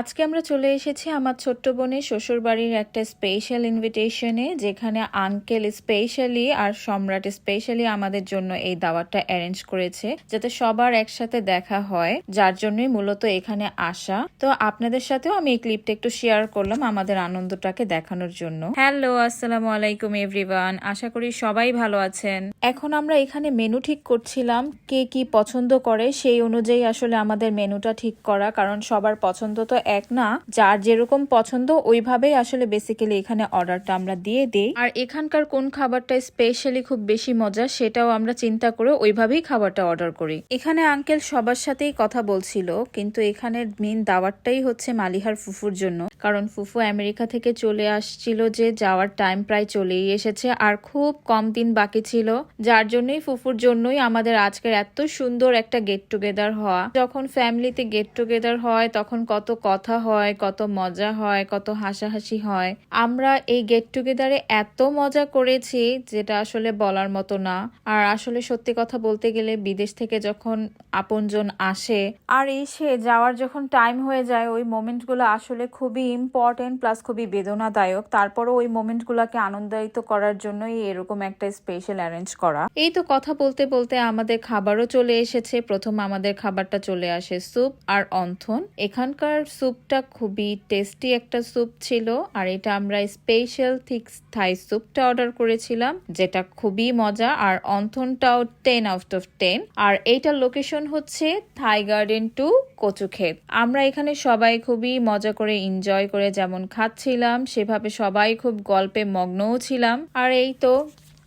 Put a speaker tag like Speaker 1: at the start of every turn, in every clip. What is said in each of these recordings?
Speaker 1: আজকে আমরা চলে এসেছি আমার ছোট্ট বোনের শ্বশুর বাড়ির একটা স্পেশাল ইনভিটেশনে যেখানে আঙ্কেল স্পেশালি আর সম্রাট স্পেশালি আমাদের জন্য এই দাওয়াতটা অ্যারেঞ্জ করেছে যাতে সবার একসাথে দেখা হয় যার জন্যই মূলত এখানে আসা। তো আপনাদের সাথেও আমি এই ক্লিপটা একটু শেয়ার করলাম আমাদের আনন্দটাকে দেখানোর জন্য। হ্যালো আসসালামু আলাইকুম এভরিওয়ান আশা করি সবাই ভালো আছেন। এখন আমরা এখানে মেনু ঠিক করছিলাম কে কি পছন্দ করে সেই অনুযায়ী আসলে আমাদের মেনুটা ঠিক করা কারণ সবার পছন্দ তো এক না যার যেরকম পছন্দ ওইভাবেই আসলে বেসিক্যালি এখানে অর্ডারটা আমরা দিয়ে দিই। আর এখানকার কোন খাবারটা স্পেশালি খুব বেশি মজা সেটাও আমরা চিন্তা করে ওইভাবেই খাবারটা অর্ডার করি। এখানে আঙ্কেল সবার সাথেই কথা বলছিল কিন্তু এখানের মেন দাওয়ারটাই হচ্ছে মালিহার ফুফুর জন্য। কারণ ফুফু আমেরিকা থেকে চলে আসছিল যে যাওয়ার টাইম প্রায় চলেই এসেছে আর খুব কম দিন বাকি ছিল। যার জন্যই ফুফুর জন্যই আমাদের আজকের এত সুন্দর একটা গেট টুগেদার হওয়া। যখন ফ্যামিলিতে গেট টুগেদার হয় তখন কত কথা হয়, কত মজা হয়, কত হাসাহাসি হয়। আমরা এই গেট টুগেদারে এত মজা করেছি যেটা আসলে বলার মতো না। আর আসলে সত্যি কথা বলতে গেলে বিদেশ থেকে যখন আপনজন আসে আর এসে যাওয়ার যখন টাইম হয়ে যায়, ওই মোমেন্টগুলো আসলে খুবই ইম্পর্টেন্ট প্লাস খুবই বেদনাদায়ক। তারপরও ওই মোমেন্টগুলোকে আনন্দায়িত করার জন্যই এরকম একটা স্পেশাল অ্যারেঞ্জ করা। এই তো কথা বলতে বলতে আমাদের খাবারও চলে এসেছে। প্রথম আমাদের খাবারটা চলে আসে স্যুপ আর অন্থন। এখানকার স্যুপটা খুবই টেস্টি একটা স্যুপ ছিল, আর এটা আমরা স্পেশাল থিক থাই স্যুপটা অর্ডার করেছিলাম, যেটা খুবই মজা, আর অন্থনটাও টেন আউট অফ টেন আর এইটার লোকেশন হচ্ছে থাই গার্ডেন টু কচুক্ষেত আমরা এখানে সবাই খুবই মজা করে এনজয় করে যেমন খাচ্ছিলাম, সেভাবে সবাই খুব গল্পে মগ্নও ছিলাম। আর এই তো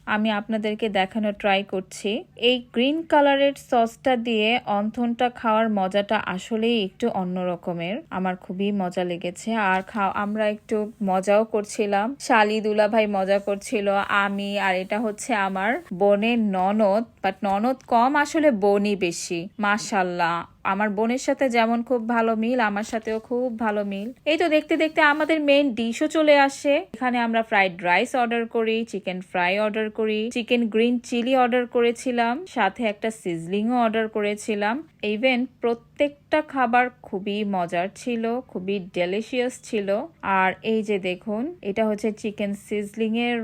Speaker 1: আমি আপনাদেরকে দেখানো ট্রাই করছি। এই গ্রিন কালারের সসটা দিয়ে অন্থনটা খাওয়ার মজাটা আসলেই একটু অন্য রকমের। আমার খুবই মজা লেগেছে। আর আমরা একটু মজাও করছিলাম। শালি দুলা ভাই মজা করছিল, আমি, আর এটা হচ্ছে আমার বোনের ননদ। বাট ননদ কম, আসলে বোনই বেশি। মাশাল্লাহ। আমার বোনের সাথে যেমন খুব ভালো মিল, আমার সাথেও খুব ভালো মিল। এই তো দেখতে দেখতে আমাদের মেন ডিশও চলে আসে। এখানে আমরা ফ্রাইড রাইস অর্ডার করি চিকেন ফ্রাই অর্ডার করি চিকেন গ্রিন চিলি অর্ডার করেছিলাম, সাথে একটা সিজলিংও অর্ডার করেছিলাম। ইভেন প্রত্যেকটা খাবার খুবই মজার ছিল, খুবই ডেলিশিয়াস ছিল। আর এই যে দেখুন, এটা হচ্ছে চিকেন সিজলিং এর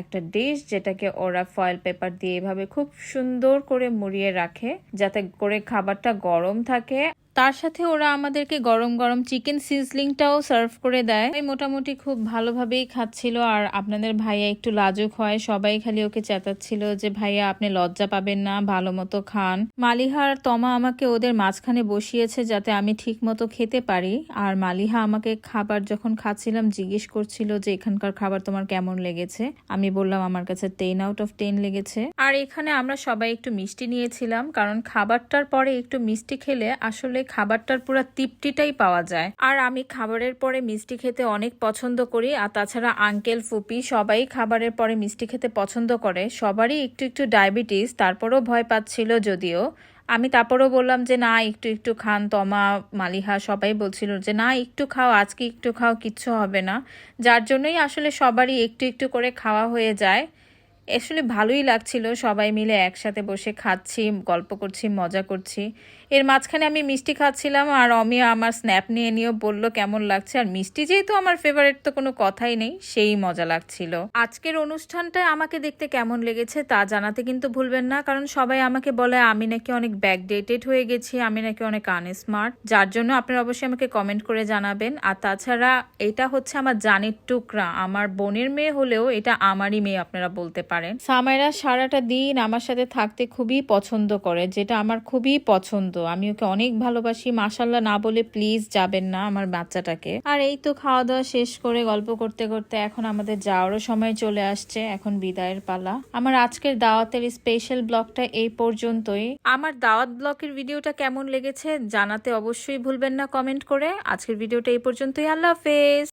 Speaker 1: একটা ডিশ যেটাকে ওরা ফয়েল পেপার দিয়ে এভাবে খুব সুন্দর করে মুড়িয়ে রাখে, যাতে করে খাবারটা গরম থাকে তার সাথে ওরা আমাদেরকে গরম গরম চিকেন সিজলিংটাও সার্ভ করে দেয়। মোটামুটি খুব ভালোভাবেই খাচ্ছিল আর আপনাদের ভাইয়া একটু লাজুক হয়। সবাই খালি ওকে চেতাচ্ছিল যে, ভাইয়া, আপনি লজ্জা পাবেন না, ভালো মতো খান। মালিহার তমা আমাকে ওদের মাঝখানে বসিয়েছে যাতে আমি ঠিক মতো খেতে পারি। আর মালিহা আমাকে খাবার যখন খাচ্ছিলাম, জিজ্ঞেস করছিল যে, এখানকার খাবার তোমার কেমন লেগেছে? আমি বললাম, আমার কাছে টেন আউট অফ টেন লেগেছে। আর এখানে আমরা সবাই একটু মিষ্টি নিয়েছিলাম, কারণ খাবারটার পরে একটু মিষ্টি খেলে আসলে খাবারটার পুরো তৃপ্তিটাই পাওয়া যায়। আর আমি খাবারের পরে মিষ্টি খেতে অনেক পছন্দ করি, আর তাছাড়া আঙ্কেল, ফুপি সবাই খাবারের পরে মিষ্টি খেতে পছন্দ করে। সবারই একটু একটু ডায়াবেটিস, তারপরও ভয় পাচ্ছিল যদিও। আমি তারপরও বললাম যে, না, একটু একটু খান। তমা, মালিহা সবাই বলছিল যে, না, একটু খাও, আজকে একটু খাও, কিচ্ছু হবে না। যার জন্যই আসলে সবারই একটু একটু করে খাওয়া হয়ে যায়। আসলে ভালোই লাগছিল, সবাই মিলে একসাথে বসে খাচ্ছি, গল্প করছি, মজা করছি। এর মাঝখানে আমি মিষ্টি খাচ্ছিলাম আর অমি আমার স্ন্যাপ নিয়ে নিয়েও বলল, কেমন লাগছে? আর মিষ্টি যেহেতু আমার ফেভারিট তো কোনো কথাই নেই, সেই মজা লাগছিল। আজকের অনুষ্ঠানটা আমাকে দেখতে কেমন লেগেছে তা জানাতে কিন্তু ভুলবেন না, কারণ সবাই আমাকে বলে, আমি নাকি অনেক ব্যাকডেটেড হয়ে গেছি, আমি নাকি অনেক আনস্মার্ট যার জন্য আপনারা অবশ্যই আমাকে কমেন্ট করে জানাবেন। আর তাছাড়া এটা হচ্ছে আমার জানের টুকরা, আমার বোনের মেয়ে হলেও এটা আমারই মেয়ে, আপনারা বলতে পারেন। সামাইরা সারাটা দিন আমার সাথে থাকতে খুবই পছন্দ করে যেটা আমার খুবই পছন্দ। আমি ওকে অনেক ভালোবাসি। মাসাল্লাহ না বলে প্লিজ যাবেন না আমার বাচ্চাটাকে। আর এই তো খাওয়া দাওয়া শেষ করে গল্প করতে করতে এখন আমাদের যাওয়ারও সময় চলে আসছে। এখন বিদায়ের পালা। আমার আজকের দাওয়াতের স্পেশাল ব্লগটা এই পর্যন্তই। আমার দাওয়াত ব্লগের ভিডিওটা কেমন লেগেছে জানাতে অবশ্যই ভুলবেন না কমেন্ট করে। আজকের ভিডিওটা এই পর্যন্তই। আল্লাহ হাফেজ।